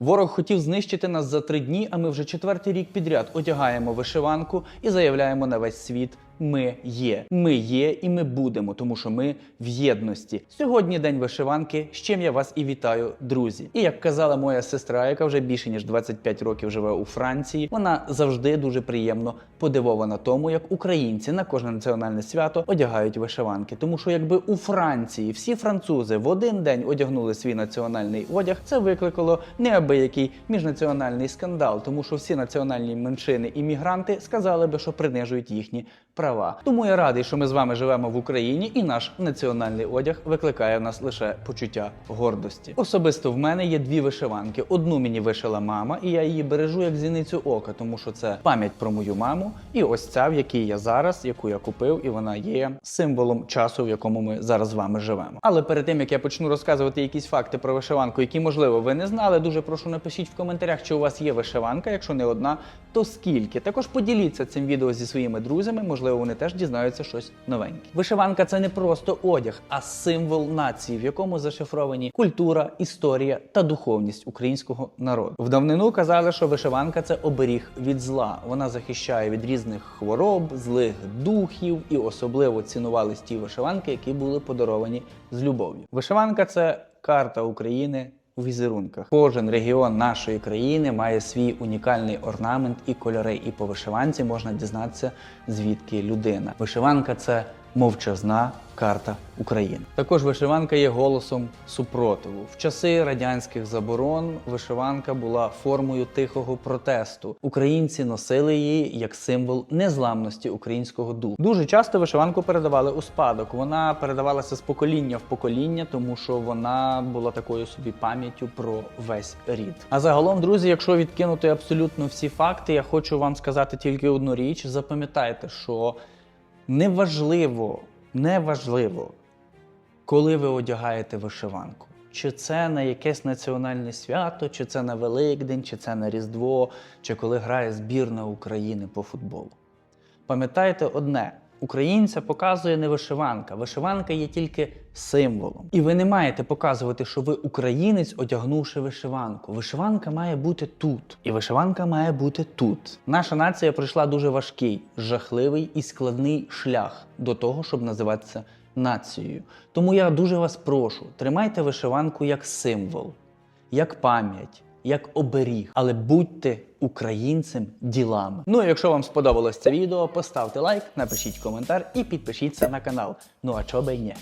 Ворог хотів знищити нас за три дні, а ми вже четвертий рік підряд одягаємо вишиванку і заявляємо на весь світ. Ми є, ми є і ми будемо, тому що ми в єдності. Сьогодні день вишиванки, з чим я вас і вітаю, друзі. І як казала моя сестра, яка вже більше ніж 25 років живе у Франції, вона завжди дуже приємно подивована тому, як українці на кожне національне свято одягають вишиванки. Тому що якби у Франції всі французи в один день одягнули свій національний одяг, це викликало неабиякий міжнаціональний скандал, тому що всі національні меншини і мігранти сказали би, що принижують їхні права. Тому я радий, що ми з вами живемо в Україні, і наш національний одяг викликає в нас лише почуття гордості. Особисто в мене є дві вишиванки. Одну мені вишила мама, і я її бережу як зіницю ока, тому що це пам'ять про мою маму. І ось ця, в якій я зараз, яку я купив, і вона є символом часу, в якому ми зараз з вами живемо. Але перед тим як я почну розказувати якісь факти про вишиванку, які можливо ви не знали, дуже прошу напишіть в коментарях, чи у вас є вишиванка. Якщо не одна, то скільки. Також поділіться цим відео зі своїми друзями. Можливо, вони теж дізнаються щось новеньке. Вишиванка це не просто одяг, а символ нації, в якому зашифровані культура, історія та духовність українського народу. В давнину казали, що вишиванка це оберіг від зла. Вона захищає від різних хвороб, злих духів і особливо цінувались ті вишиванки, які були подаровані з любов'ю. Вишиванка це карта України. У візерунках кожен регіон нашої країни має свій унікальний орнамент і кольори. І по вишиванці можна дізнатися, звідки людина. Вишиванка це мовчазна карта України. Також вишиванка є голосом супротиву. В часи радянських заборон вишиванка була формою тихого протесту. Українці носили її як символ незламності українського духу. Дуже часто вишиванку передавали у спадок. Вона передавалася з покоління в покоління, тому що вона була такою собі пам'яттю про весь рід. А загалом, друзі, якщо відкинути абсолютно всі факти, я хочу вам сказати тільки одну річ: запам'ятайте, що неважливо, неважливо, коли ви одягаєте вишиванку. Чи це на якесь національне свято, чи це на Великдень, чи це на Різдво, чи коли грає збірна України по футболу. Пам'ятайте одне: українця показує не вишиванка. Вишиванка є тільки символом. І ви не маєте показувати, що ви українець, одягнувши вишиванку. Вишиванка має бути тут. І вишиванка має бути тут. Наша нація пройшла дуже важкий, жахливий і складний шлях до того, щоб називатися нацією. Тому я дуже вас прошу, тримайте вишиванку як символ, як пам'ять, як оберіг, але будьте українцем ділами. Ну а якщо вам сподобалось це відео, поставте лайк, напишіть коментар і підпишіться на канал. Ну а чого би й ні.